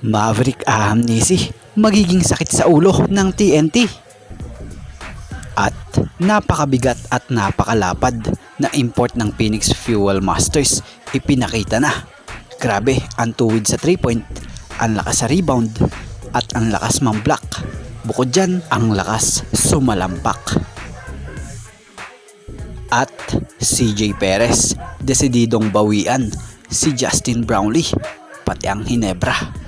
Maverick Ahamnesi magiging sakit sa ulo ng TNT. At napakabigat at napakalapad na import ng Phoenix Fuel Masters ipinakita na. Grabe ang tuwid sa 3 point, ang lakas sa rebound at ang lakas mang-block. Bukod dyan, ang lakas sumalampak. At CJ Perez, desididong bawian si Justin Brownlee, pati ang Hinebra.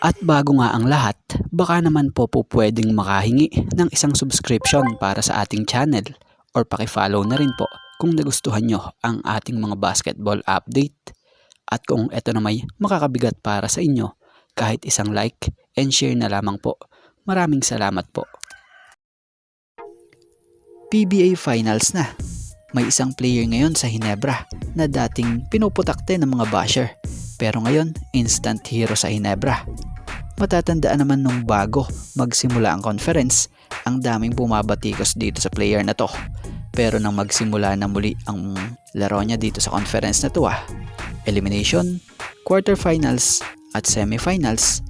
At bago nga ang lahat, baka naman po po pwedeng makahingi ng isang subscription para sa ating channel or pakifollow na rin po kung nagustuhan nyo ang ating mga basketball update. At kung ito na may makakabigat para sa inyo, kahit isang like and share na lamang po. Maraming salamat po. PBA Finals na. May isang player ngayon sa Hinebra na dating pinuputakte ng mga basher pero ngayon instant hero sa Hinebra. Matatandaan naman nung bago magsimula ang conference, ang daming bumabatikos dito sa player na to. Pero nang magsimula na muli ang laro niya dito sa conference na to ah, elimination, quarterfinals at semifinals,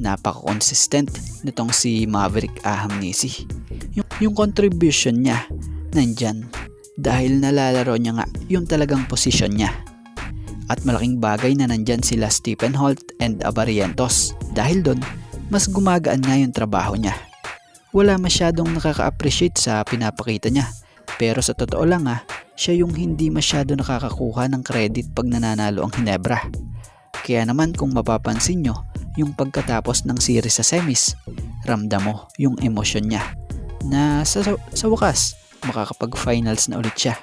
napaka-consistent nitong si Maverick Ahamnesi. Yung, yung contribution niya nandyan dahil nalalaro niya nga yung talagang position niya. At malaking bagay na nandyan sila Stephen Holt and Abarientos dahil doon mas gumagaan nga yung trabaho niya. Wala masyadong nakaka-appreciate sa pinapakita niya pero sa totoo lang ah, siya yung hindi masyado nakakakuha ng credit pag nananalo ang Hinebra. Kaya naman kung mapapansin nyo, yung pagkatapos ng series sa semis, ramdam mo yung emosyon niya na sa, sa wakas makakapag-finals na ulit siya.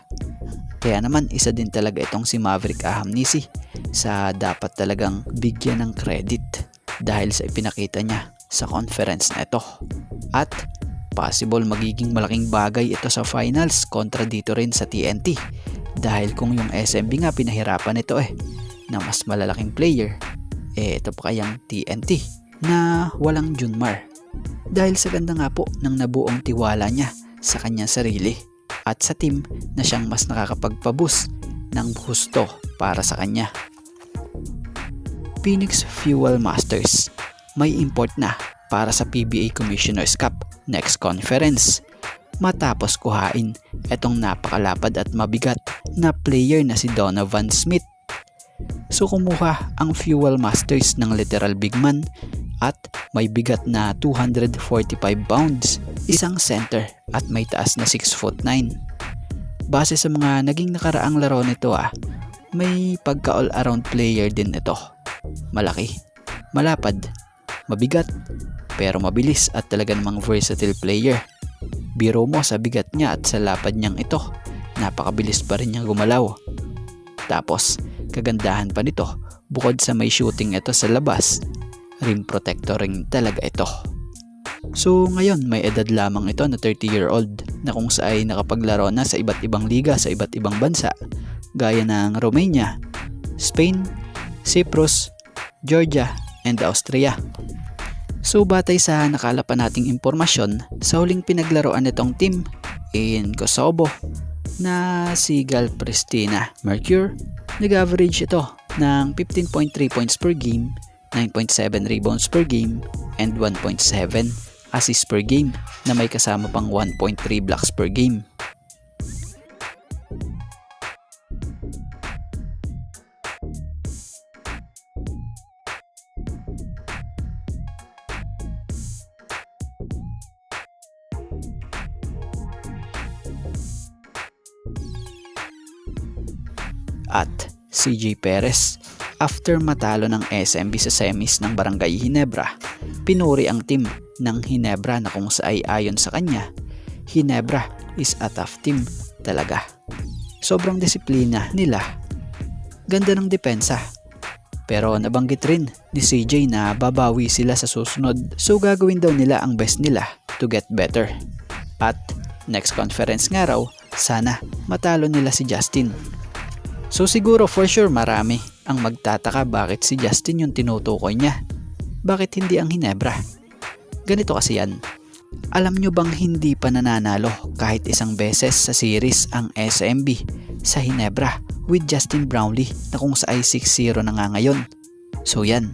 Kaya naman isa din talaga itong si Maverick Ahamnisi sa dapat talagang bigyan ng credit dahil sa ipinakita niya sa conference na ito. At possible magiging malaking bagay ito sa finals kontra dito rin sa TNT dahil kung yung SMB nga pinahirapan ito eh na mas malalaking player eh ito pa kayang TNT na walang Junmar dahil sa ganda nga po ng nabuong tiwala niya sa kanyang sarili at sa team na siyang mas nakakapagpabus ng husto para sa kanya. Phoenix Fuel Masters may import na para sa PBA Commissioner's Cup next conference matapos kuhain itong napakalapad at mabigat na player na si Donovan Smith. So kumuha ang Fuel Masters ng literal big man at may bigat na 245 pounds, isang center at may taas na 6 foot 9. Base sa mga naging nakaraang laro nito ah, may pagka all around player din ito. Malaki, malapad, mabigat, pero mabilis at talaga namang versatile player. Biro mo sa bigat niya at sa lapad niyang ito, napakabilis pa rin niya gumalaw. Tapos, kagandahan pa nito, bukod sa may shooting ito sa labas, rim protector rin talaga ito. So ngayon may edad lamang ito na 30 year old na kung sa ay nakapaglaro na sa iba't ibang liga sa iba't ibang bansa gaya ng Romania, Spain, Cyprus, Georgia, and Austria. So batay sa nakalapan nating impormasyon sa huling pinaglaruan nitong team in Kosovo na si Gal Pristina Mercure, nag-average ito ng 15.3 points per game 9.7 rebounds per game, and 1.7 assists per game na may kasama pang 1.3 blocks per game. At CJ Perez After matalo ng SMB sa semis ng Barangay Hinebra, pinuri ang team ng Hinebra na kung sa ay ayon sa kanya, Hinebra is a tough team talaga. Sobrang disiplina nila. Ganda ng depensa. Pero nabanggit rin ni CJ na babawi sila sa susunod so gagawin daw nila ang best nila to get better. At next conference nga raw, sana matalo nila si Justin. So siguro for sure marami ang magtataka bakit si Justin yung tinutukoy niya. Bakit hindi ang Hinebra? Ganito kasi yan. Alam nyo bang hindi pa nananalo kahit isang beses sa series ang SMB sa Hinebra with Justin Brownlee na kung sa ay 6-0 na nga ngayon. So yan,